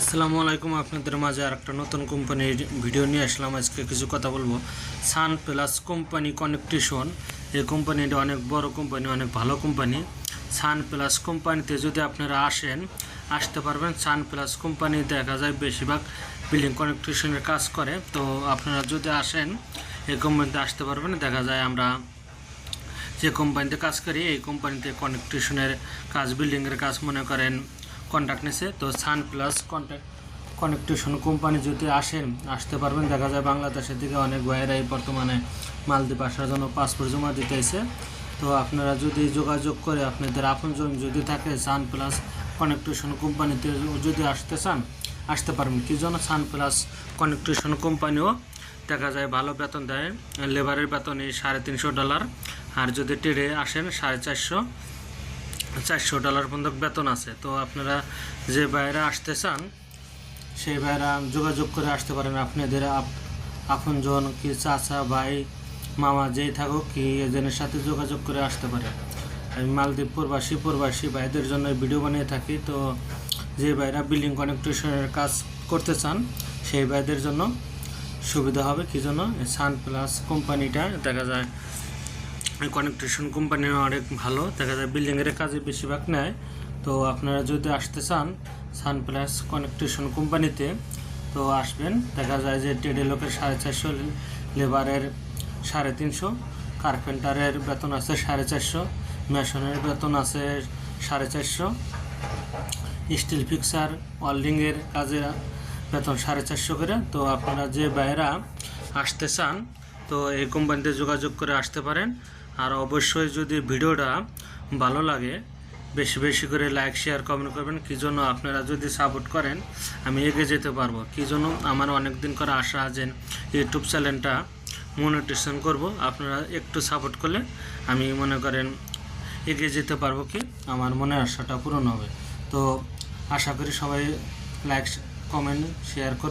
আসসালামু আলাইকুম। আপনাদের মাঝে আর একটা নতুন কোম্পানির ভিডিও নিয়ে আসলাম। আজকে কিছু কথা বলব। Sun plus company connection. এই কোম্পানিটা অনেক বড় কোম্পানি, অনেক ভালো কোম্পানি। সান প্লাস কোম্পানিতে যদি আপনারা আসেন, আসতে পারবেন। সান প্লাস কোম্পানি দেখা যায় বেশিরভাগ বিল্ডিং কানেকটেশনের কাজ করে। তো আপনারা যদি আসেন, এই কোম্পানিতে আসতে পারবেন। দেখা যায় আমরা যে কোম্পানিতে কাজ করি, এই কোম্পানিতে কানেকটেশনের কাজ, বিল্ডিংয়ের কাজ মনে করেন কন্ট্যাক্ট নিছে। তো sun plus contact connection company যদি আসেন আসতে পারবেন। দেখা যায় বাংলাদেশের দিকে অনেক ভাইয়েরাই বর্তমানে মালদ্বীপ আসার জন্য পাসপোর্ট জমা দিতেছে তো আপনারা যদি যোগাযোগ করে আপনাদের আপনজন যদি থাকে সান প্লাস কানেকটেশন কোম্পানিতে যদি আসতে চান, আসতে পারবেন। কি জন্য সান প্লাস কানেকটেশন কোম্পানিও দেখা যায় ভালো বেতন দেয় লেবারের বেতন এই সাড়ে তিনশো ডলার আর যদি টেরে আসেন, সাড়ে চারশো। চারশো ডলার পর্যন্ত বেতন আছে। তো আপনারা যে বাইরে আসতে চান, সেই বাইরে যোগাযোগ করে আসতে পারেন। আপনাদের আপ- আপনজন কি চাচা, ভাই, মামা যেই থাকুক, কি এজনের সাথে যোগাযোগ করে আসতে পারে। আমি মালদ্বীপ প্রবাসী প্রবাসী ভাইদের জন্য ভিডিও বানিয়ে থাকি। তো যে ভাইরা বিল্ডিং কানেকটেশনের কাজ করতে চান, সেই ভাইদের জন্য সুবিধা হবে। কি জন্য? সান প্লাস কোম্পানিটা, দেখা যায় কানেকটেশন কোম্পানি অনেক ভালো। দেখা যায় বিল্ডিংয়ের কাজে বেশিরভাগ নেয়। তো আপনারা যদি আসতে চান সান প্লাস কানেকটেশন কোম্পানিতে তো আসবেন। দেখা যায় যে টেডে লোকের সাড়ে চারশো লেবারের সাড়ে তিনশো কার্পেন্টারের বেতন আছে সাড়ে চারশো মেশনের বেতন আছে সাড়ে চারশো স্টিল ফিক্সার ওয়েল্ডিংয়ের কাজে বেতন সাড়ে চারশো করে। তো আপনারা যে বাইরা আসতে চান, তো এই কোম্পানিতে যোগাযোগ করে আসতে পারেন। আর অবশ্যই যদি ভিডিওটা ভালো লাগে, বেশি বেশি করে লাইক শেয়ার কমেন্ট করবেন। কী জন্য আপনারা যদি সাপোর্ট করেন, আমি এগিয়ে যেতে পারব। কী জন্য আমার অনেক দিন করে আশা যে ইউটিউব চ্যানেলটা মনিটেশন করব। আপনারা একটু সাপোর্ট করলে আমি মনে করেন এগিয়ে যেতে পারব কি? আমার মনের আশাটা পূরণ হবে। তো আশা করি সবাই লাইক কমেন্ট শেয়ার করবে